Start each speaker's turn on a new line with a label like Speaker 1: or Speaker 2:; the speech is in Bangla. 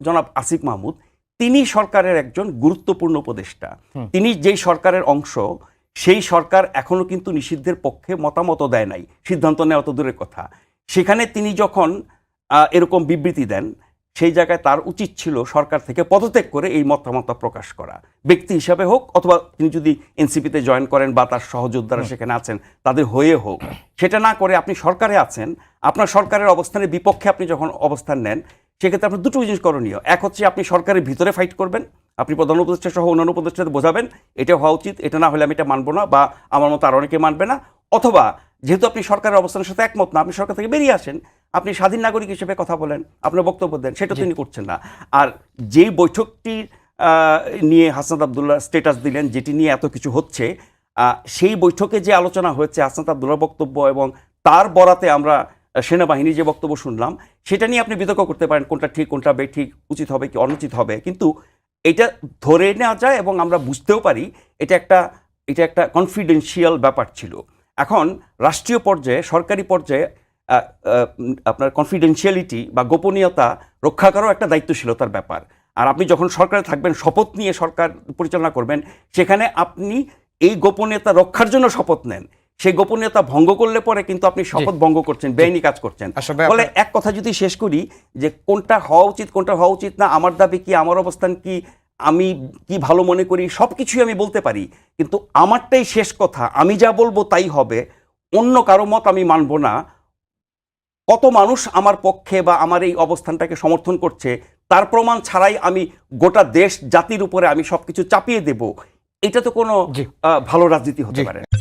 Speaker 1: জনাব আসিফ মাহমুদ তিনি সরকারের একজন গুরুত্বপূর্ণ উপদেষ্টা। তিনি যেই সরকারের অংশ সেই সরকার এখনও কিন্তু নিষিদ্ধের পক্ষে মতামত দেয় নাই। সিদ্ধান্ত নেওয়া তো দূরের কথা। সেখানে তিনি যখন এরকম বিবৃতি দেন সেই জায়গায় তার উচিত ছিল সরকার থেকে পদত্যাগ করে এই মতামত প্রকাশ করা। ব্যক্তি হিসাবে হোক অথবা তিনি যদি এনসিপিতে জয়েন করেন বা তার সহযোদ্ধারা সেখানে আছেন তাদের হয়ে হোক। সেটা না করে আপনি সরকারে আছেন আপনার সরকারের অবস্থানের বিপক্ষে আপনি যখন অবস্থান নেন সেক্ষেত্রে আপনার দুটো জিনিস করণীয়। এক হচ্ছে আপনি সরকারের ভিতরে ফাইট করবেন আপনি প্রধান উপদেষ্টা সহ অন্যান্য উপদেষ্টাদের বোঝাবেন এটা হওয়া উচিত এটা না হলে আমি এটা মানবো না বা আমার মতো আর অনেকে মানবে না। অথবা যেহেতু আপনি সরকারের অবস্থানের সাথে একমত না আপনি সরকার থেকে বেরিয়ে আসেন আপনি স্বাধীন নাগরিক হিসেবে কথা বলেন আপনার বক্তব্য দেন সেটা তিনি করছেন না। আর যেই বৈঠকটির আহ, নিয়ে হাসনাত আবদুল্লাহ স্টেটাস দিলেন যেটি নিয়ে এত কিছু হচ্ছে সেই বৈঠকে যে আলোচনা হয়েছে হাসনাত আবদুল্লাহ বক্তব্য এবং তার বরাতে আমরা সেনাবাহিনীর যে বক্তব্য শুনলাম, সেটা নিয়ে আপনি বিতর্ক করতে পারেন, কোনটা ঠিক, কোনটা বেঠিক উচিত হবে কি, অনুচিত হবে। কিন্তু এটা ধরে নেওয়া যায় এবং আমরা বুঝতেও পারি, এটা একটা এটা একটা কনফিডেন্সিয়াল ব্যাপার ছিল। এখন রাষ্ট্রীয় পর্যায়ে, সরকারি পর্যায়ে আপনার কনফিডেন্সিয়ালিটি বা গোপনীয়তা রক্ষা করাও একটা দায়িত্বশীলতার ব্যাপার। আর আপনি যখন সরকারে থাকবেন, শপথ নিয়ে সরকার পরিচালনা করবেন, সেখানে আপনি এই গোপনীয়তা রক্ষার জন্য শপথ নেন। সেই গোপনীয়তা ভঙ্গ করলে পরে কিন্তু আপনি শপথ ভঙ্গ করছেন বেআইনি কাজ করছেন। বলে এক কথা যদি শেষ করি যে কোনটা হওয়া উচিত কোনটা হওয়া উচিত না আমার দাবি কি আমার অবস্থান কি আমি কি ভালো মনে করি সব কিছুই আমি বলতে পারি। কিন্তু আমারটাই শেষ কথা আমি যা বলব তাই হবে অন্য কারও মত আমি মানব না। কত মানুষ আমার পক্ষে বা আমার এই অবস্থানটাকে সমর্থন করছে তার প্রমাণ ছাড়াই আমি গোটা দেশ জাতির উপরে আমি সবকিছু চাপিয়ে দেব। এটা তো কোনো ভালো রাজনীতি হতে পারে না।